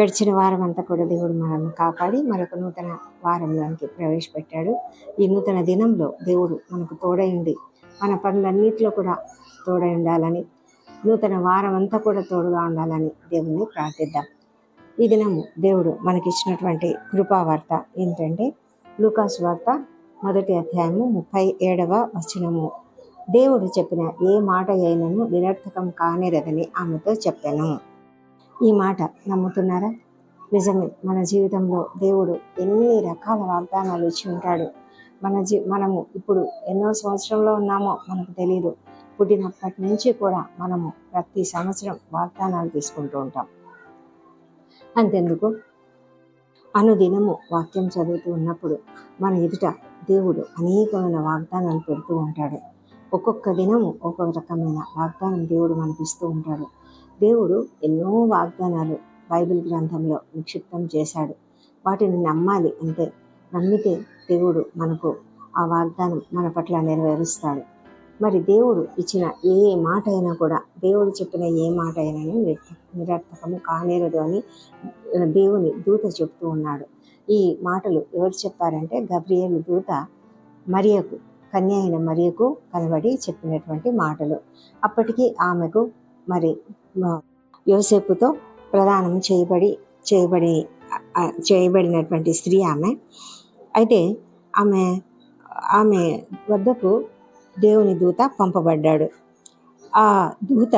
గడిచిన వారం అంతా కూడా దేవుడు మనల్ని కాపాడి మరొక నూతన వారంలోనికి ప్రవేశపెట్టాడు. ఈ నూతన దినంలో దేవుడు మనకు తోడైండి మన పనులన్నింటిలో కూడా తోడై ఉండాలని నూతన వారం అంతా కూడా తోడుగా ఉండాలని దేవుణ్ణి ప్రార్థిద్దాం. ఈ దినము దేవుడు మనకిచ్చినటువంటి కృపావార్త ఏంటంటే లూకాస్ వార్త మొదటి అధ్యాయము ముప్పై ఏడవ వచనము. దేవుడు చెప్పిన ఏ మాట అయినను నిరర్థకం కానిరదని ఆమెతో చెప్పాను. ఈ మాట నమ్ముతున్నారా? నిజమే మన జీవితంలో దేవుడు ఎన్ని రకాల వాగ్దానాలు ఇచ్చి ఉంటాడు. మన జీ మనము ఇప్పుడు ఎన్నో సంవత్సరంలో ఉన్నామో మనకు తెలియదు పుట్టినప్పటి నుంచి కూడా మనము ప్రతి సంవత్సరం వాగ్దానాలు తీసుకుంటూ ఉంటాం. అంతెందుకు? అనుదినము వాక్యం చదువుతూ ఉన్నప్పుడు మన ఎదుట దేవుడు అనేకమైన వాగ్దానాలు పెడుతూ ఉంటాడు. ఒక్కొక్క దినము ఒక్కొక్క రకమైన వాగ్దానం దేవుడు మనకిస్తూ ఉంటాడు. దేవుడు ఎన్నో వాగ్దానాలు బైబిల్ గ్రంథంలో నిక్షిప్తం చేశాడు. వాటిని నమ్మాలి అంటే నమ్మితే దేవుడు మనకు ఆ వాగ్దానం మన పట్ల నెరవేరుస్తాడు. మరి దేవుడు ఇచ్చిన ఏ మాట అయినా కూడా దేవుడు చెప్పిన ఏ మాట అయినా నిరర్థకము కానేరదు అని దేవుని దూత చెప్తూ ఉన్నాడు. ఈ మాటలు ఎవరు చెప్పారంటే గబ్రియల్ దూత మరియకు కన్య అయిన మరియకు కనబడి చెప్పినటువంటి మాటలు. అప్పటికి ఆమెకు మరి యోసేపుతో ప్రదానం చేయబడి చేయబడి చేయబడినటువంటి స్త్రీ ఆమె. అయితే ఆమె ఆమె వద్దకు దేవుని దూత పంపబడ్డాడు. ఆ దూత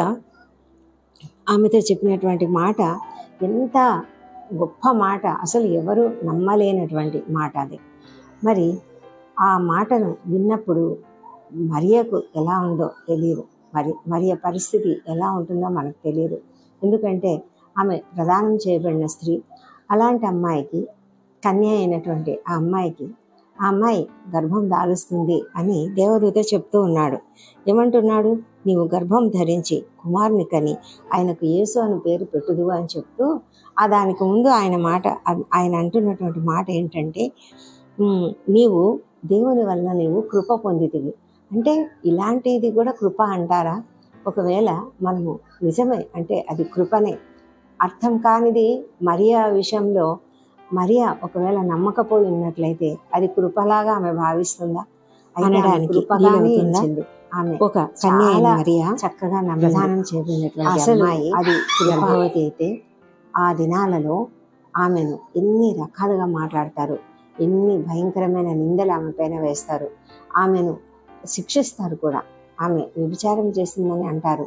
ఆమెతో చెప్పినటువంటి మాట ఎంత గొప్ప మాట అసలు ఎవరు నమ్మలేనటువంటి మాట అది. మరి ఆ మాటను విన్నప్పుడు మరియకు ఎలా ఉందో తెలియదు మరి మరియ పరిస్థితి ఎలా ఉంటుందో మనకు తెలియదు. ఎందుకంటే ఆమె ప్రదానం చేయబడిన స్త్రీ అలాంటి అమ్మాయికి కన్య అయినటువంటి ఆ అమ్మాయికి ఆ అమ్మాయి గర్భం దాలుస్తుంది అని దేవదూత చెప్తూ ఉన్నాడు. ఏమంటున్నాడు? నీవు గర్భం ధరించి కుమారుని కని ఆయనకు యేసు అని పేరు పెట్టుదు అని చెప్తూ ఆ దానికి ముందు ఆయన మాట ఆయన అంటున్నటువంటి మాట ఏంటంటే నీవు దేవుని వలన నీవు కృప పొందితివి. అంటే ఇలాంటిది కూడా కృప అంటారా? ఒకవేళ మనము నిజమే అంటే అది కృపనే. అర్థం కానిది మరియా విషయంలో మరియా ఒకవేళ నమ్మకపోయి ఉన్నట్లయితే అది కృపలాగా ఆమె భావిస్తుందా? అనడానికి ఆమె ఒక కన్య మరియా చక్కగా నమ్మదానం చేయబడినటువంటి అమ్మాయి అది గర్భవతి అయితే ఆ దినాలలో ఆమెను ఎన్ని రకాలుగా మాట్లాడతారు? ఎన్ని భయంకరమైన నిందలు ఆమె పైన వేస్తారు? ఆమెను శిక్షిస్తారు కూడా. ఆమె వ్యభిచారం చేసిందని అంటారు.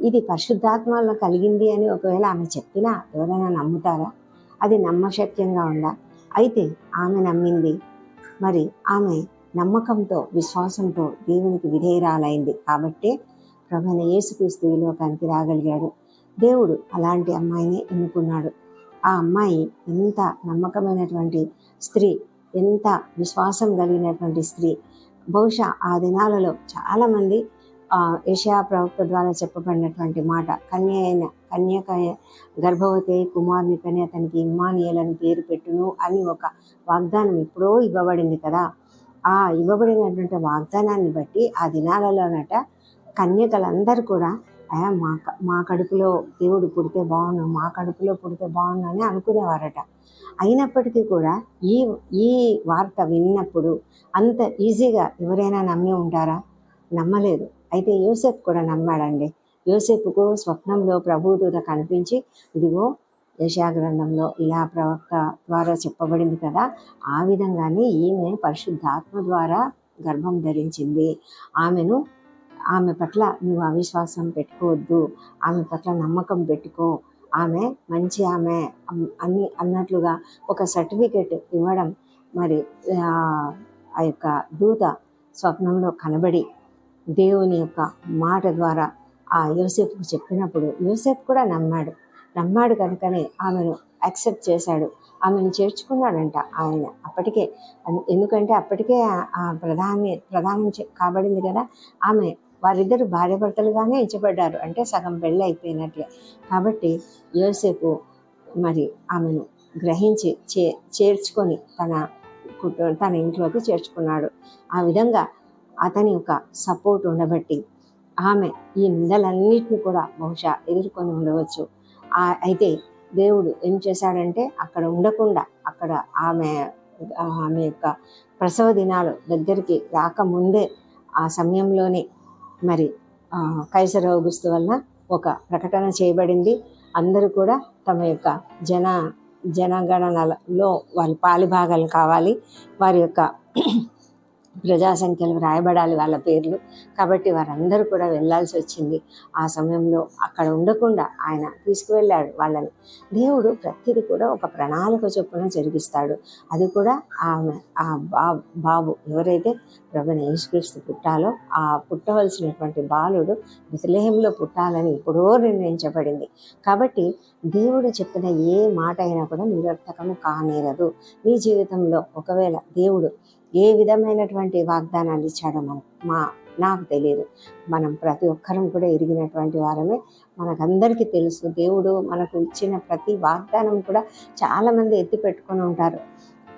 ఇది పరిశుద్ధాత్మలో కలిగింది అని ఒకవేళ ఆమె చెప్పినా ఎవరైనా నమ్ముతారా? అది నమ్మశక్యంగా ఉందా? అయితే ఆమె నమ్మింది. మరి ఆమె నమ్మకంతో విశ్వాసంతో దేవునికి విధేయరాలైంది. కాబట్టే ప్రభైన యేసుక్రీస్తు ఈ లోకానికి రాగలిగాడు. దేవుడు అలాంటి అమ్మాయిని ఎన్నుకున్నాడు. ఆ అమ్మాయి ఎంత నమ్మకమైనటువంటి స్త్రీ ఎంత విశ్వాసం కలిగినటువంటి స్త్రీ బహుశా ఆ దినాలలో చాలామంది ఏషియా ప్రవక్త ద్వారా చెప్పబడినటువంటి మాట కన్య అయిన కన్యక గర్భవతి కుమారుని కని అతనికి ఇమ్మానియలను పేరు పెట్టును అని ఒక వాగ్దానం ఎప్పుడో ఇవ్వబడింది కదా. ఆ ఇవ్వబడినటువంటి వాగ్దానాన్ని బట్టి ఆ దినాలలోనట కన్యకలందరూ కూడా మా మా కడుపులో దేవుడు పుడితే బాగుండు మా కడుపులో పుడితే బాగుండు అని అనుకునేవారట. అయినప్పటికీ కూడా ఈ ఈ వార్త విన్నప్పుడు అంత ఈజీగా ఎవరైనా నమ్మి ఉంటారా? నమ్మలేదు. అయితే యూసెఫ్ కూడా నమ్మాడండి. యూసెఫ్కు స్వప్నంలో ప్రభుదూత కనిపించి ఇదిగో యశాగ్రంథంలో ఇలా ప్రవక్త ద్వారా చెప్పబడింది కదా ఆ విధంగానే ఈమె పరిశుద్ధాత్మ ద్వారా గర్భం ధరించింది. ఆమెను ఆమె పట్ల నువ్వు అవిశ్వాసం పెట్టుకోవద్దు ఆమె పట్ల నమ్మకం పెట్టుకో. ఆమె మంచి ఆమె అన్ని అన్నట్లుగా ఒక సర్టిఫికెట్ ఇవ్వడం మరి ఆ యొక్క దూత స్వప్నంలో కనబడి దేవుని యొక్క మాట ద్వారా ఆ యోసేపుకు చెప్పినప్పుడు యోసేపు కూడా నమ్మాడు. నమ్మాడు కనుకనే ఆమెను యాక్సెప్ట్ చేశాడు. ఆమెను చేర్చుకున్నాడంట ఆయన అప్పటికే. ఎందుకంటే అప్పటికే ఆ ప్రధాని ప్రధానం కాబడింది కదా. ఆమె వారిద్దరు భార్యాభర్తలుగానే ఎంచబడ్డారు. అంటే సగం పెళ్ళి అయిపోయినట్లే. కాబట్టి యోసేపు మరి ఆమెను గ్రహించి చే చేర్చుకొని తన తన ఇంట్లోకి చేర్చుకున్నాడు. ఆ విధంగా అతని యొక్క సపోర్ట్ ఉండబట్టి ఆమె ఈ నిందలన్నింటిని కూడా బహుశా ఎదుర్కొని ఉండవచ్చు. అయితే దేవుడు ఏం చేశాడంటే అక్కడ ఉండకుండా అక్కడ ఆమె ఆమె యొక్క ప్రసవ దినాలు దగ్గరికి రాకముందే ఆ సమయంలోనే మరి ఆ, కైసర ఔగుస్తు వల్ల ఒక ప్రకటన చేయబడింది. అందరూ కూడా తమ యొక్క జన జనగణనలో వాళ్ళు పాలిభాగాలు కావాలి. వారి యొక్క ప్రజా సంఖ్యలు వ్రాయబడాలి వాళ్ళ పేర్లు. కాబట్టి వారందరూ కూడా వెళ్ళాల్సి వచ్చింది. ఆ సమయంలో అక్కడ ఉండకుండా ఆయన తీసుకువెళ్ళాడు వాళ్ళని. దేవుడు ప్రతిదీ కూడా ఒక ప్రణాళిక చొప్పున జరిగిస్తాడు. అది కూడా ఆమె ఆ బాబు ఎవరైతే ప్రభుని యేసుక్రీస్తు పుట్టాలో ఆ పుట్టవలసినటువంటి బాలుడు విశ్లేహంలో పుట్టాలని ఎప్పుడో నిర్ణయించబడింది. కాబట్టి దేవుడు చెప్పిన ఏ మాట అయినా కూడా నిరర్థకము కానేరదు. మీ జీవితంలో ఒకవేళ దేవుడు ఏ విధమైనటువంటి వాగ్దానాలు ఇచ్చాడో మనం మా నాకు తెలియదు. మనం ప్రతి ఒక్కరం కూడా ఎరిగినటువంటి వారమే. మనకందరికీ తెలుసు. దేవుడు మనకు ఇచ్చిన ప్రతి వాగ్దానం కూడా చాలామంది ఎత్తి పెట్టుకొని ఉంటారు.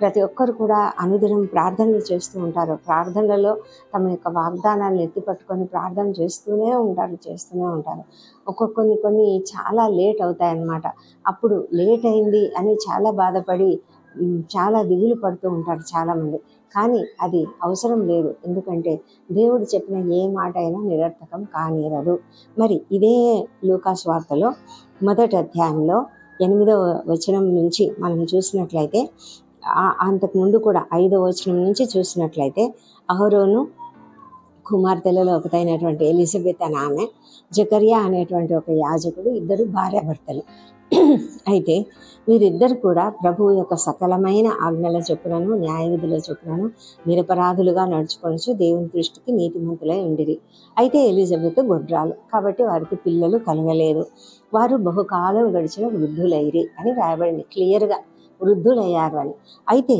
ప్రతి ఒక్కరు కూడా అనుదినం ప్రార్థనలు చేస్తూ ఉంటారు. ప్రార్థనలలో తమ యొక్క వాగ్దానాలను ఎత్తి పట్టుకొని ప్రార్థన చేస్తూనే ఉంటారు చేస్తూనే ఉంటారు. ఒక్కొక్క కొన్ని కొన్ని చాలా లేట్ అవుతాయి అన్నమాట అప్పుడు లేట్ అయింది అని చాలా బాధపడి చాలా దిగులు పడుతూ ఉంటారు చాలామంది. కానీ అది అవసరం లేదు. ఎందుకంటే దేవుడు చెప్పిన ఏ మాట అయినా నిరర్థకం కానేరదు. మరి ఇదే లూకాస్ వార్తలో మొదటి అధ్యాయంలో ఎనిమిదవ వచనం నుంచి మనం చూసినట్లయితే అంతకుముందు కూడా ఐదవ వచనం నుంచి చూసినట్లయితే అహరోను కుమార్తెలలో ఒకటైనటువంటి ఎలిజబెత్ అనే ఆమె జకరియా అనేటువంటి ఒక యాజకుడు ఇద్దరు భార్యాభర్తలు. అయితే వీరిద్దరు కూడా ప్రభువు యొక్క సకలమైన ఆజ్ఞల చొప్పునను న్యాయవిధుల చొప్పునను నిరపరాధులుగా నడుచుకొనచ్చు. దేవుని దృష్టికి నీతిమంతులై ఉండిరి. అయితే ఎలిజబెత్ గొడ్రాలు. కాబట్టి వారికి పిల్లలు కలగలేదు. వారు బహుకాలం గడిచిన వృద్ధులైరి అని రాయబడింది. క్లియర్గా వృద్ధులయ్యారు అని. అయితే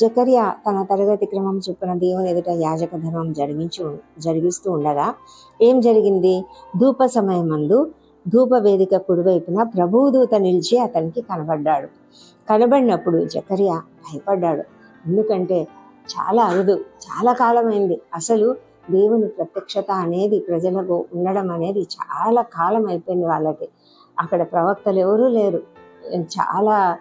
జకరియా తన తరగతి క్రమం చొప్పున దేవుని ఎదుట యాజక ధర్మం జరిగించు జరిగిస్తూ ఉండగా ఏం జరిగింది? ధూప సమయం మందు వేదిక కుడివైపున ప్రభుదూత నిలిచి అతనికి కనబడ్డాడు. కనబడినప్పుడు జకరియా భయపడ్డాడు. ఎందుకంటే చాలా అరుదు చాలా కాలమైంది. అసలు దేవుని ప్రత్యక్షత అనేది ప్రజలకు ఉండడం అనేది చాలా కాలం అయిపోయింది వాళ్ళకి. అక్కడ ప్రవక్తలు ఎవరూ లేరు. చాలా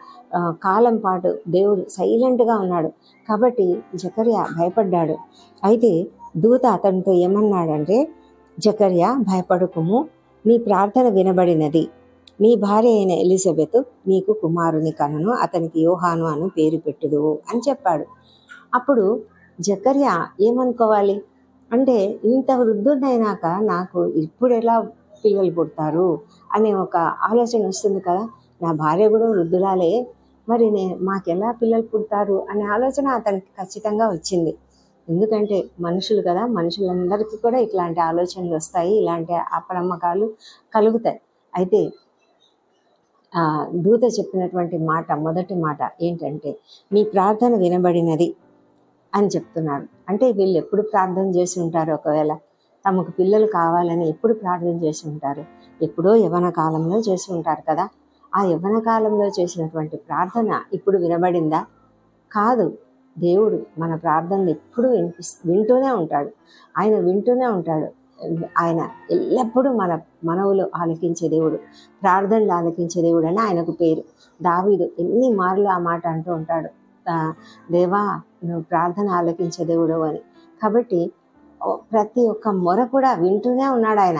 కాలం పాటు దేవుడు సైలెంట్గా ఉన్నాడు. కాబట్టి జకర్యా భయపడ్డాడు. అయితే దూత అతనితో ఏమన్నాడంటే జకర్యా భయపడకుము. నీ ప్రార్థన వినబడినది. నీ భార్య అయిన ఎలిజబెత్ నీకు కుమారుని కనను అతనికి యోహాను అను పేరు పెట్టుదువు అని చెప్పాడు. అప్పుడు జకర్య ఏమనుకోవాలి? అంటే ఇంత వృద్ధుడైనాక నాకు ఇప్పుడు ఎలా పిల్లలు పుడతారు? అనే ఒక ఆలోచన వస్తుంది కదా. నా భార్య కూడా వృద్ధురాలే. మరి నే మాకెలా పిల్లలు పుడతారు? అనే ఆలోచన అతనికి ఖచ్చితంగా వచ్చింది. ఎందుకంటే మనుషులు కదా మనుషులందరికీ కూడా ఇట్లాంటి ఆలోచనలు వస్తాయి ఇలాంటి అపనమ్మకాలు కలుగుతాయి. అయితే దూత చెప్పినటువంటి మాట మొదటి మాట ఏంటంటే మీ ప్రార్థన వినబడినది అని చెప్తున్నాడు అంటే వీళ్ళు ఎప్పుడు ప్రార్థన చేసి ఉంటారు ఒకవేళ? తమకు పిల్లలు కావాలని ఎప్పుడు ప్రార్థన చేసి ఉంటారు? ఎప్పుడో యవన కాలంలో చేసి ఉంటారు కదా. ఆ యవన కాలంలో చేసినటువంటి ప్రార్థన ఇప్పుడు వినబడిందా? కాదు. దేవుడు మన ప్రార్థనలు ఎప్పుడూ వినిపి వింటూనే ఉంటాడు. ఆయన వింటూనే ఉంటాడు. ఆయన ఎల్లప్పుడూ మన మనవులు ఆలకించే దేవుడు ప్రార్థనలు ఆలకించే దేవుడు అని ఆయనకు పేరు. దావీదు ఎన్ని మార్లు ఆ మాట అంటూ ఉంటాడు. దేవా నువ్వు ప్రార్థన ఆలకించే దేవుడు అని. కాబట్టి ప్రతి ఒక్క మొర కూడా వింటూనే ఉన్నాడు ఆయన.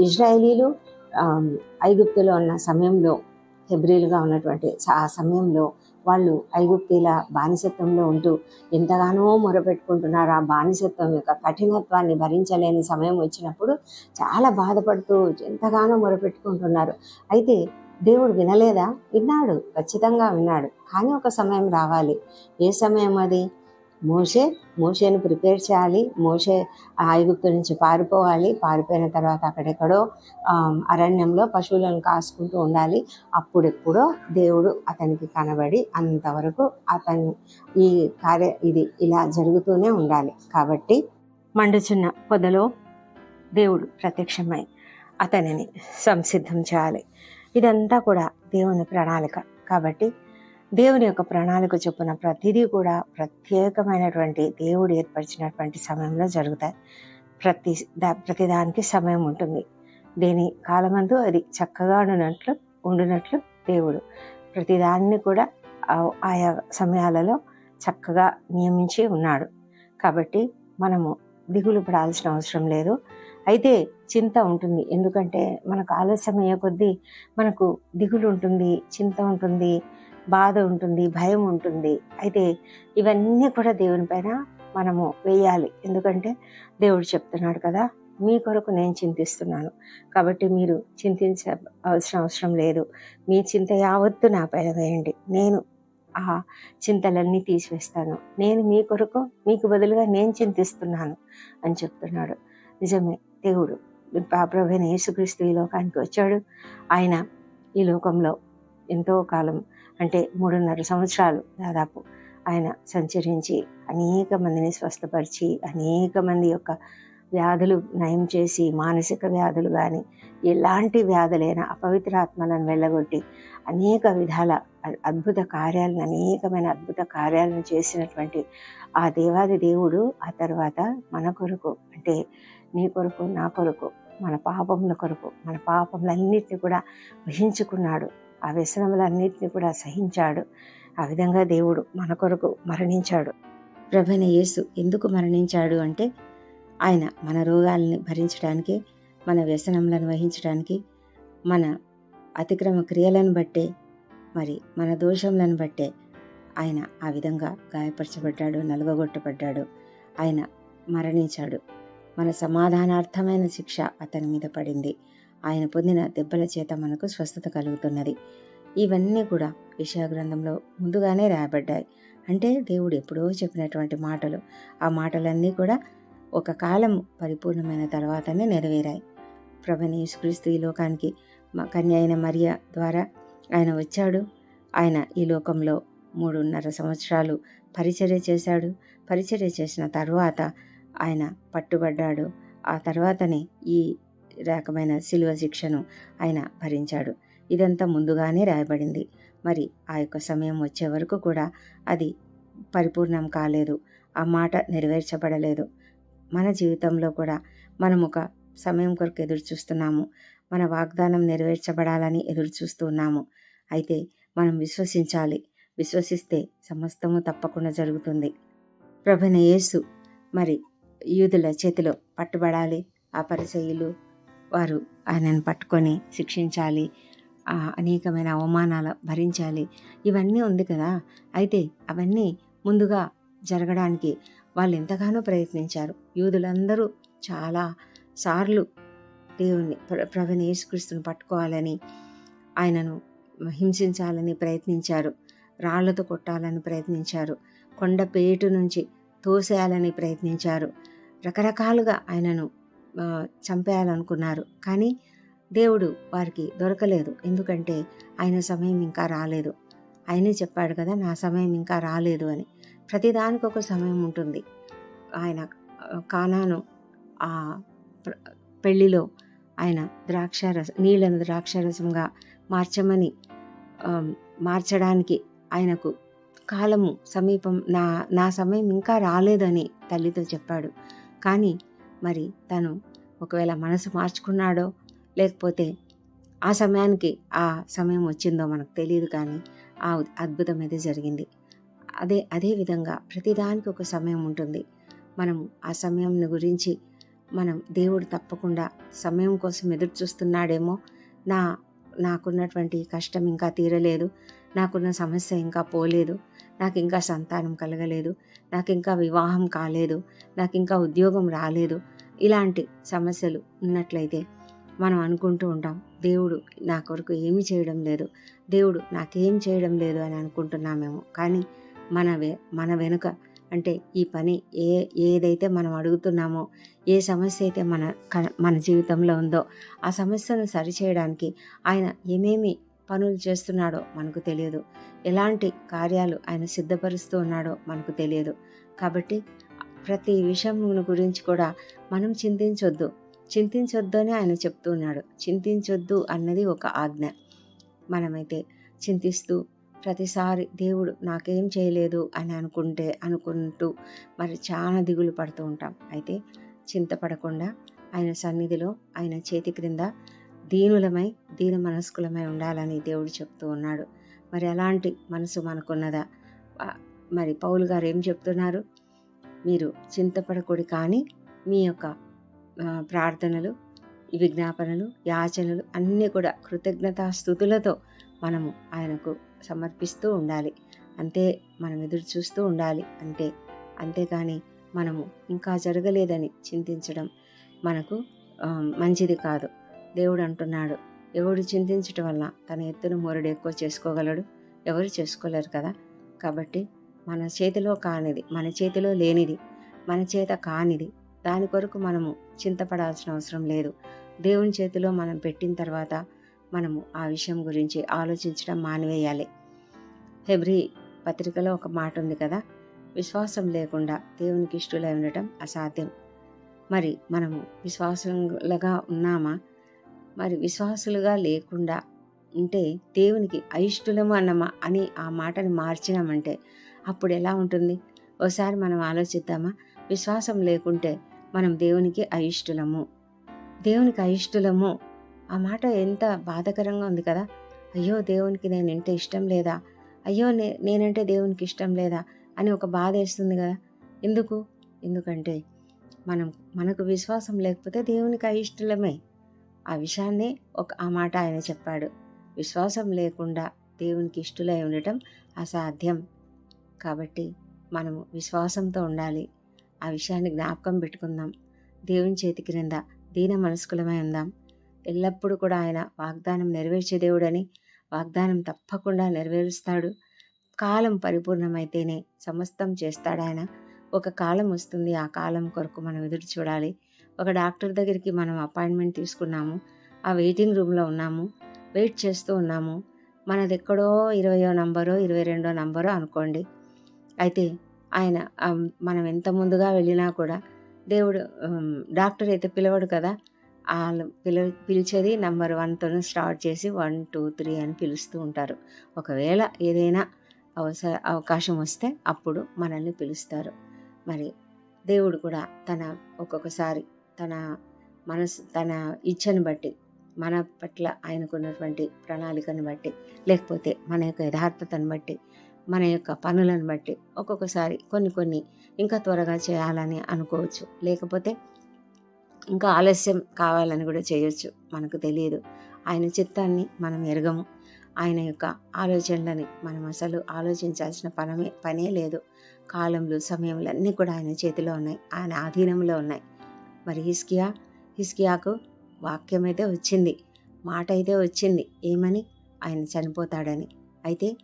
ఇజ్రాయేలీలు ఐగుప్తులో ఉన్న సమయంలో హెబ్రిలుగా ఉన్నటువంటి ఆ సమయంలో వాళ్ళు ఐగుప్తీల బానిసత్వంలో ఉంటూ ఎంతగానో మొరపెట్టుకుంటున్నారు. ఆ బానిసత్వం యొక్క కఠినత్వాన్ని భరించలేని సమయం వచ్చినప్పుడు చాలా బాధపడుతూ ఎంతగానో మొరపెట్టుకుంటున్నారు. అయితే దేవుడు వినలేదా? విన్నాడు. ఖచ్చితంగా విన్నాడు. కానీ ఒక సమయం రావాలి. ఏ సమయం అది? మోషే మోషేను ప్రిపేర్ చేయాలి. మోషే ఆ ఐగుప్తు నుంచి పారిపోవాలి. పారిపోయిన తర్వాత అక్కడెక్కడో అరణ్యంలో పశువులను కాసుకుంటూ ఉండాలి. అప్పుడెప్పుడో దేవుడు అతనికి కనబడి అంతవరకు అతను ఈ కార్య ఇది ఇలా జరుగుతూనే ఉండాలి. కాబట్టి మండుచున్న పొదలో దేవుడు ప్రత్యక్షమై అతనిని సంసిద్ధం చేయాలి. ఇదంతా కూడా దేవుని ప్రణాళిక. కాబట్టి దేవుని యొక్క ప్రణాళిక చొప్పున ప్రతిదీ కూడా ప్రత్యేకమైనటువంటి దేవుడు ఏర్పరిచినటువంటి సమయంలో జరుగుతాయి. ప్రతి దా ప్రతిదానికి సమయం ఉంటుంది. దేని కాలమందు అది చక్కగా ఉన్నట్లు ఉండినట్లు దేవుడు ప్రతిదాన్ని కూడా ఆ- ఆయా సమయాలలో చక్కగా నియమించి ఉన్నాడు. కాబట్టి మనము దిగులు పడాల్సిన అవసరం లేదు. అయితే చింత ఉంటుంది. ఎందుకంటే మనకు ఆలస్యం అయ్యే కొద్దీ మనకు దిగులు ఉంటుంది చింత ఉంటుంది. బాధ ఉంటుంది భయం ఉంటుంది. అయితే ఇవన్నీ కూడా దేవుని పైన మనము వేయాలి. ఎందుకంటే దేవుడు చెప్తున్నాడు కదా మీ కొరకు నేను చింతిస్తున్నాను. కాబట్టి మీరు చింతించ అవసరం అవసరం లేదు. మీ చింత యావత్తు నా పైన వేయండి. నేను ఆ చింతలన్నీ తీసివేస్తాను. నేను మీ కొరకు మీకు బదులుగా నేను చింతిస్తున్నాను అని చెప్తున్నాడు. నిజమే దేవుడు ప్రభువైన యేసుక్రీస్తు ఈ లోకానికి వచ్చాడు. ఆయన ఈ లోకంలో ఎంతో కాలం అంటే మూడున్నర సంవత్సరాలు దాదాపు ఆయన సంచరించి అనేక మందిని స్వస్థపరిచి అనేక మంది యొక్క వ్యాధులు నయం చేసి మానసిక వ్యాధులు కానీ ఎలాంటి వ్యాధులైనా అపవిత్రాత్మలను వెళ్ళగొట్టి అనేక విధాల అద్భుత కార్యాలను అనేకమైన అద్భుత కార్యాలను చేసినటువంటి ఆ దేవాది దేవుడు ఆ తర్వాత మన కొరకు అంటే నీ కొరకు నా కొరకు మన పాపముల కొరకు మన పాపములన్నిటిని కూడా వహించుకున్నాడు. ఆ వ్యసనములన్నిటిని కూడా సహించాడు. ఆ విధంగా దేవుడు మన కొరకు మరణించాడు. ప్రభైన యేసు ఎందుకు మరణించాడు అంటే ఆయన మన రోగాలని భరించడానికి మన వ్యసనములను వహించడానికి మన అతిక్రమ క్రియలను బట్టే మరి మన దోషములను బట్టే ఆయన ఆ విధంగా గాయపరచబడ్డాడు నలుగగొట్టబడ్డాడు ఆయన మరణించాడు. మన సమాధానార్థమైన శిక్ష అతని మీద పడింది. ఆయన పొందిన దెబ్బల చేత మనకు స్వస్థత కలుగుతున్నది. ఇవన్నీ కూడా విషయ గ్రంథంలో ముందుగానే రాయబడ్డాయి. అంటే దేవుడు ఎప్పుడో చెప్పినటువంటి మాటలు. ఆ మాటలన్నీ కూడా ఒక కాలం పరిపూర్ణమైన తర్వాతనే నెరవేరాయి. ప్రభుని యేసుక్రీస్తు ఈ లోకానికి కన్య అయిన మరియ ద్వారా ఆయన వచ్చాడు. ఆయన ఈ లోకంలో మూడున్నర సంవత్సరాలు పరిచర్య చేశాడు. పరిచర్య చేసిన తర్వాత ఆయన పట్టుబడ్డాడు. ఆ తర్వాతనే ఈ రకమైన శిలువ శిక్షను ఆయన భరించాడు. ఇదంతా ముందుగానే రాయబడింది. మరి ఆ యొక్క సమయం వచ్చే వరకు కూడా అది పరిపూర్ణం కాలేదు. ఆ మాట నెరవేర్చబడలేదు. మన జీవితంలో కూడా మనం ఒక సమయం కొరకు ఎదురు చూస్తున్నాము. మన వాగ్దానం నెరవేర్చబడాలని ఎదురు చూస్తున్నాము అయితే మనం విశ్వసించాలి. విశ్వసిస్తే సమస్తము తప్పకుండా జరుగుతుంది. ప్రభున యేసు మరి యూదుల చేతిలో పట్టుబడాలి. ఆ పరిచయులు వారు ఆయనను పట్టుకొని శిక్షించాలి అనేకమైన అవమానాలు భరించాలి. ఇవన్నీ ఉంది కదా. అయితే అవన్నీ ముందుగా జరగడానికి వాళ్ళు ఎంతగానో ప్రయత్నించారు. యూదులందరూ చాలా సార్లు దేవుని ప్ర ప్రభుని యేసుక్రీస్తుని పట్టుకోవాలని ఆయనను హింసించాలని ప్రయత్నించారు. రాళ్ళతో కొట్టాలని ప్రయత్నించారు. కొండ పేటు నుంచి తోసేయాలని ప్రయత్నించారు. రకరకాలుగా ఆయనను చంపేయాలనుకున్నారు కానీ దేవుడు వారికి దొరకలేదు. ఎందుకంటే ఆయన సమయం ఇంకా రాలేదు. ఆయనే చెప్పాడు కదా నా సమయం ఇంకా రాలేదు అని. ప్రతిదానికి ఒక సమయం ఉంటుంది. ఆయన కానాను ఆ పెళ్ళిలో పెళ్ళిలో ఆయన ద్రాక్షారస నీళ్ళను ద్రాక్షారసంగా మార్చమని మార్చడానికి ఆయనకు కాలము సమీపం నా నా సమయం ఇంకా రాలేదని తల్లితో చెప్పాడు. కానీ మరి తను ఒకవేళ మనసు మార్చుకున్నాడో లేకపోతే ఆ సమయానికి ఆ సమయం వచ్చిందో మనకు తెలియదు కానీ ఆ అద్భుతం అయితే జరిగింది. అదే అదే విధంగా ప్రతిదానికి ఒక సమయం ఉంటుంది. మనం ఆ సమయం గురించి మనం దేవుడు తప్పకుండా సమయం కోసం ఎదురు చూస్తున్నాడేమో నా నాకున్నటువంటి కష్టం ఇంకా తీరలేదు. నాకున్న సమస్య ఇంకా పోలేదు. నాకు ఇంకా సంతానం కలగలేదు. నాకు ఇంకా వివాహం కాలేదు. నాకు ఇంకా ఉద్యోగం రాలేదు. ఇలాంటి సమస్యలు ఉన్నట్లయితే మనం అనుకుంటూ ఉంటాం దేవుడు నా కొరకు ఏమి చేయడం లేదు. దేవుడు నాకేం చేయడం లేదు అని అనుకుంటున్నామేమో. కానీ మన వె మన వెనుక అంటే ఈ పని ఏ ఏదైతే మనం అడుగుతున్నామో ఏ సమస్య అయితే మన క- మన జీవితంలో ఉందో ఆ సమస్యను సరిచేయడానికి ఆయన ఏమేమి పనులు చేస్తున్నాడో మనకు తెలియదు. ఎలాంటి కార్యాలు ఆయన సిద్ధపరుస్తూ ఉన్నాడో మనకు తెలియదు. కాబట్టి ప్రతి విషయం గురించి కూడా మనం చింతించొద్దు. చింతించొద్దు అని ఆయన చెప్తూ ఉన్నాడు. చింతించొద్దు అన్నది ఒక ఆజ్ఞ. మనమైతే చింతిస్తూ ప్రతిసారి దేవుడు నాకేం చేయలేదు అని అనుకుంటే అనుకుంటూ మరి చాలా దిగులు పడుతూ ఉంటాం. అయితే చింతపడకుండా ఆయన సన్నిధిలో ఆయన చేతి క్రింద దీనులమై దీన మనస్కులమై ఉండాలని దేవుడు చెప్తూ ఉన్నాడు. మరి అలాంటి మనసు మనకున్నదా? మరి పౌలు గారు ఏం చెప్తున్నారు? మీరు చింతపడకూడి కానీ మీ యొక్క ప్రార్థనలు విజ్ఞాపనలు యాచనలు అన్నీ కూడా కృతజ్ఞతా స్థుతులతో మనము ఆయనకు సమర్పిస్తూ ఉండాలి. అంతే మనం ఎదురు చూస్తూ ఉండాలి. అంతే అంతేకాని మనము ఇంకా జరగలేదని చింతించడం మనకు మంచిది కాదు. దేవుడు అంటున్నాడు ఎవడు చింతించటం వల్ల తన ఎత్తును మొరడు ఎక్కువ చేసుకోగలడు? ఎవరు చేసుకోలేరు కదా? కాబట్టి మన చేతిలో కానిది మన చేతిలో లేనిది మన చేత కానిది దాని కొరకు మనము చింతపడాల్సిన అవసరం లేదు. దేవుని చేతిలో మనం పెట్టిన తర్వాత మనము ఆ విషయం గురించి ఆలోచించడం మానివేయాలి. హెబ్రి పత్రికలో ఒక మాట ఉంది కదా? విశ్వాసం లేకుండా దేవునికి ఇష్టలై ఉండటం అసాధ్యం. మరి మనము విశ్వాసంగా ఉన్నామా? మరి విశ్వాసులుగా లేకుండా ఉంటే దేవునికి అయిష్టులము అన్నమా అని ఆ మాటని మార్చినామంటే అప్పుడు ఎలా ఉంటుంది? ఒకసారి మనం ఆలోచిద్దామా? విశ్వాసం లేకుంటే మనం దేవునికి అయిష్టులము. దేవునికి అయిష్టులము. ఆ మాట ఎంత బాధకరంగా ఉంది కదా? అయ్యో దేవునికి నేను అంటే ఇష్టం లేదా? అయ్యో నే నేనంటే దేవునికి ఇష్టం లేదా? అని ఒక బాధ వేస్తుంది కదా? ఎందుకు? ఎందుకంటే మనం మనకు విశ్వాసం లేకపోతే దేవునికి అయిష్టలమే. ఆ విషయాన్ని ఒక ఆ మాట ఆయన చెప్పాడు. విశ్వాసం లేకుండా దేవునికి ఇష్టలై ఉండటం అసాధ్యం. కాబట్టి మనము విశ్వాసంతో ఉండాలి. ఆ విషయాన్ని జ్ఞాపకం పెట్టుకుందాం. దేవుని చేతి క్రింద దీన మనస్కులమై ఉందాం. ఎల్లప్పుడూ కూడా ఆయన వాగ్దానం నెరవేర్చే దేవుడని వాగ్దానం తప్పకుండా నెరవేరుస్తాడు. కాలం పరిపూర్ణమైతేనే సమస్తం చేస్తాడు ఆయన ఒక కాలం వస్తుంది. ఆ కాలం కొరకు మనం ఎదురు చూడాలి. ఒక డాక్టర్ దగ్గరికి మనం అపాయింట్మెంట్ తీసుకున్నాము. ఆ వెయిటింగ్ రూమ్లో ఉన్నాము. వెయిట్ చేస్తూ ఉన్నాము. మనది ఎక్కడో ఇరవయో నంబరో ఇరవై రెండో నంబరో అనుకోండి. అయితే ఆయన మనం ఎంత ముందుగా వెళ్ళినా కూడా దేవుడు డాక్టర్ అయితే పిలవడు కదా. వాళ్ళు పిల పిలిచేది నంబర్ వన్తో స్టార్ట్ చేసి వన్ టూ త్రీ అని పిలుస్తూ ఉంటారు. ఒకవేళ ఏదైనా అవసర అవకాశం వస్తే అప్పుడు మనల్ని పిలుస్తారు. మరి దేవుడు కూడా తన ఒక్కొక్కసారి తన మనసు తన ఇచ్చని బట్టి మన పట్ల ఆయనకున్నటువంటి ప్రణాళికను బట్టి లేకపోతే మన యొక్క యథార్థతను బట్టి మన యొక్క పనులను బట్టి ఒక్కొక్కసారి కొన్ని కొన్ని ఇంకా త్వరగా చేయాలని అనుకోవచ్చు. లేకపోతే ఇంకా ఆలస్యం కావాలని కూడా చేయొచ్చు. మనకు తెలియదు. ఆయన చిత్తాన్ని మనం ఎరగము. ఆయన యొక్క ఆలోచనలని మనం అసలు ఆలోచించాల్సిన పనమే పనే లేదు. కాలంలో సమయంలో అన్నీ కూడా ఆయన చేతిలో ఉన్నాయి. ఆయన ఆధీనంలో ఉన్నాయి. మరి హిస్కియా హిస్కియాకు వాక్యం అయితే వచ్చింది. మాట అయితే వచ్చింది. ఏమని? ఆయన చనిపోతాడని. అయితే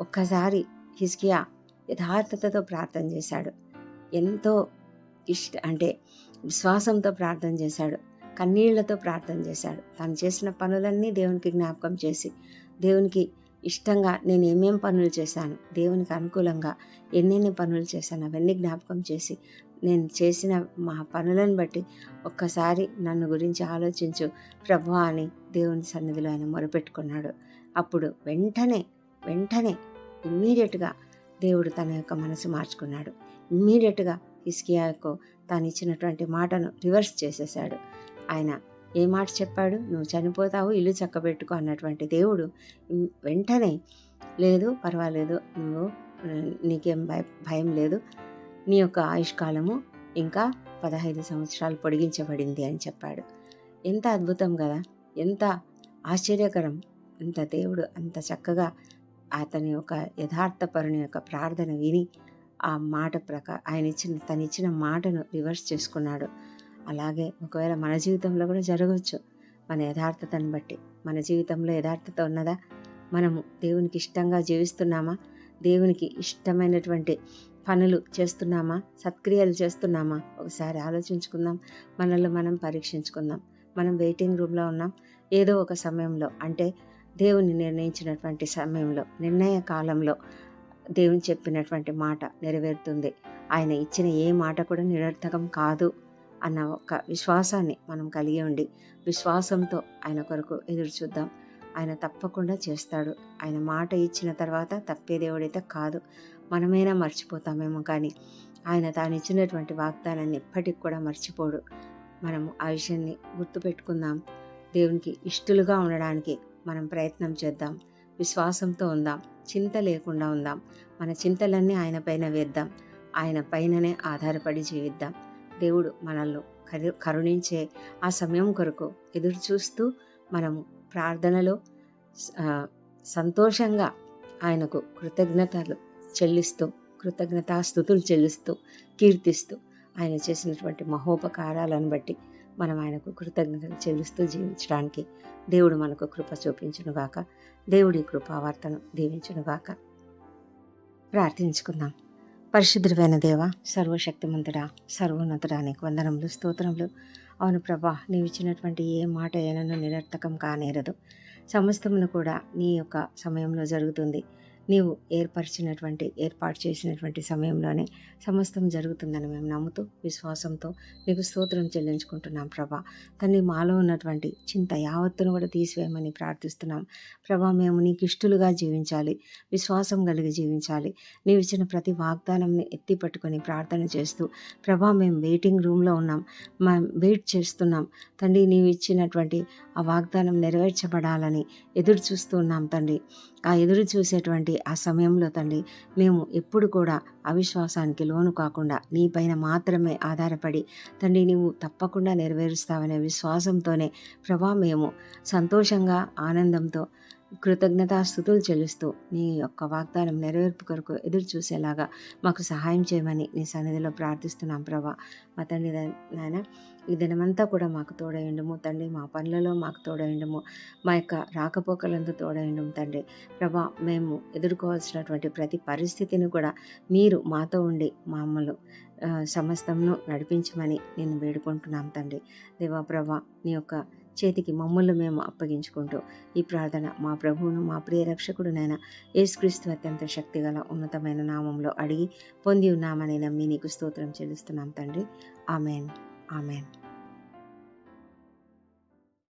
ఒక్కసారి హిస్కియా యథార్థతతో ప్రార్థన చేశాడు. ఎంతో ఇష్ట అంటే విశ్వాసంతో ప్రార్థన చేశాడు. కన్నీళ్ళతో ప్రార్థన చేశాడు. తను చేసిన పనులన్నీ దేవునికి జ్ఞాపకం చేసి దేవునికి ఇష్టంగా నేను ఏమేం పనులు చేశాను దేవునికి అనుకూలంగా ఎన్నెన్ని పనులు చేశాను అవన్నీ జ్ఞాపకం చేసి నేను చేసిన మా పనులను బట్టి ఒక్కసారి నన్ను గురించి ఆలోచించు ప్రభు అని దేవుని సన్నిధిలో ఆయన మొరపెట్టుకున్నాడు. అప్పుడు వెంటనే వెంటనే ఇమ్మీడియట్గా దేవుడు తన యొక్క మనసు మార్చుకున్నాడు. ఇమ్మీడియట్గా హిస్కియాకు తాను ఇచ్చినటువంటి మాటను రివర్స్ చేసేసాడు. ఆయన ఏ మాట చెప్పాడు? నువ్వు చనిపోతావు ఇల్లు చక్కబెట్టుకో అన్నటువంటి దేవుడు వెంటనే లేదు పర్వాలేదు నువ్వు నీకేం భయ భయం లేదు నీ యొక్క ఆయుష్కాలము ఇంకా పదహైదు సంవత్సరాలు పొడిగించబడింది అని చెప్పాడు. ఎంత అద్భుతం కదా! ఎంత ఆశ్చర్యకరం! అంత దేవుడు అంత చక్కగా అతని యొక్క యథార్థపరుని యొక్క ప్రార్థన విని ఆ మాట ప్రకారం ఆయన ఇచ్చిన తను ఇచ్చిన మాటను రివర్స్ చేసుకున్నాడు. అలాగే ఒకవేళ మన జీవితంలో కూడా జరగవచ్చు. మన యథార్థతను బట్టి. మన జీవితంలో యథార్థత ఉన్నదా? మనము దేవునికి ఇష్టంగా జీవిస్తున్నామా? దేవునికి ఇష్టమైనటువంటి పనులు చేస్తున్నామా? సత్క్రియలు చేస్తున్నామా? ఒకసారి ఆలోచించుకుందాం. మనల్ని మనం పరీక్షించుకుందాం. మనం వెయిటింగ్ రూమ్లో ఉన్నాం. ఏదో ఒక సమయంలో అంటే దేవుని నిర్ణయించినటువంటి సమయంలో నిర్ణయ కాలంలో దేవుని చెప్పినటువంటి మాట నెరవేరుతుంది. ఆయన ఇచ్చిన ఏ మాట కూడా నిరర్థకం కాదు. అన్న ఒక విశ్వాసాన్ని మనం కలిగి ఉండి విశ్వాసంతో ఆయన కొరకు ఎదురు చూద్దాం. ఆయన తప్పకుండా చేస్తాడు. ఆయన మాట ఇచ్చిన తర్వాత తప్పే దేవుడైతే కాదు. మనమైనా మర్చిపోతామేమో కానీ ఆయన తాను ఇచ్చినటువంటి వాగ్దానాన్ని ఎప్పటికి కూడా మర్చిపోడు. మనము ఆ విషయాన్ని గుర్తుపెట్టుకుందాం దేవునికి ఇష్టలుగా ఉండడానికి మనం ప్రయత్నం చేద్దాం. విశ్వాసంతో ఉందాం. చింత లేకుండా ఉందాం. మన చింతలన్నీ ఆయన పైన వేద్దాం. ఆయన పైననే ఆధారపడి జీవిద్దాం. దేవుడు మనల్ని కరు కరుణించే ఆ సమయం కొరకు ఎదురు చూస్తూ మనము ప్రార్థనలో సంతోషంగా ఆయనకు కృతజ్ఞతలు చెల్లిస్తూ కృతజ్ఞతాస్థుతులు చెల్లిస్తూ కీర్తిస్తూ ఆయన చేసినటువంటి మహోపకారాలను బట్టి మనం ఆయనకు కృతజ్ఞతలు చెల్లిస్తూ జీవించడానికి దేవుడు మనకు కృప చూపించునుగాక దేవుడి కృపావార్తను దీవించునుగాక ప్రార్థించుకుందాం. పరిశుద్ధుడైన దేవ సర్వశక్తిమంతుడా సర్వోన్నతుడా నీకు వందనములు స్తోత్రములు. అవును ప్రభా నీవు ఇచ్చినటువంటి ఏ మాట అయినను నిరర్థకం కానేరదు. సమస్తమును కూడా నీ యొక్క సమయంలో జరుగుతుంది. నీవు ఏర్పరిచినటువంటి ఏర్పాటు చేసినటువంటి సమయంలోనే సమస్తం జరుగుతుందని మేము నమ్ముతూ విశ్వాసంతో నీకు స్తోత్రం చెల్లించుకుంటున్నాం ప్రభా. తన్ని మాలో ఉన్నటువంటి చింత యావత్తును కూడా తీసివేయమని ప్రార్థిస్తున్నాం. ప్రభా మేము నీకు ఇష్టలుగా జీవించాలి విశ్వాసం కలిగి జీవించాలి. నీవు ఇచ్చిన ప్రతి వాగ్దానంని ఎత్తి పట్టుకొని ప్రార్థన చేస్తూ ప్రభా మేము వెయిటింగ్ రూమ్లో ఉన్నాం మేము వెయిట్ చేస్తున్నాం. తండ్రి నీవు ఇచ్చినటువంటి ఆ వాగ్దానం నెరవేర్చబడాలని ఎదురు చూస్తూ ఉన్నాం తండ్రి. ఆ ఎదురు చూసేటువంటి ఆ సమయంలో తండ్రి మేము ఎప్పుడు కూడా అవిశ్వాసానికి లోను కాకుండా నీ పైన మాత్రమే ఆధారపడి తండ్రి నీవు తప్పకుండా నెరవేరుస్తావనే విశ్వాసంతోనే ప్రభా మేము సంతోషంగా ఆనందంతో కృతజ్ఞతాస్థుతులు చెల్లిస్తూ నీ యొక్క వాగ్దానం నెరవేర్పు కొరకు ఎదురు చూసేలాగా మాకు సహాయం చేయమని నీ సన్నిధిలో ప్రార్థిస్తున్నాం ప్రభా. మా తండ్రి నాయన ఈ దినమంతా కూడా మాకు తోడయండము తండ్రి. మా పనులలో మాకు తోడయండము. మా యొక్క రాకపోకలందు తోడయండము తండ్రి. ప్రభా మేము ఎదుర్కోవాల్సినటువంటి ప్రతి పరిస్థితిని కూడా మీరు మాతో ఉండి మమ్మల్ని ఆ, సమస్తమును నడిపించమని నేను వేడుకుంటున్నాం తండ్రి. దేవా ప్రభా నీ యొక్క చేతికి మమ్మల్ని మేము అప్పగించుకుంటూ ఈ ప్రార్థన మా ప్రభువును మా ప్రియ రక్షకుడునైన యేసుక్రీస్తు అత్యంత శక్తిగల ఉన్నతమైన నామంలో అడిగి పొంది ఉన్నామని నమ్మి నీకు స్తోత్రం చెల్లిస్తున్నాం తండ్రి. ఆమెన్. ఆమెన్.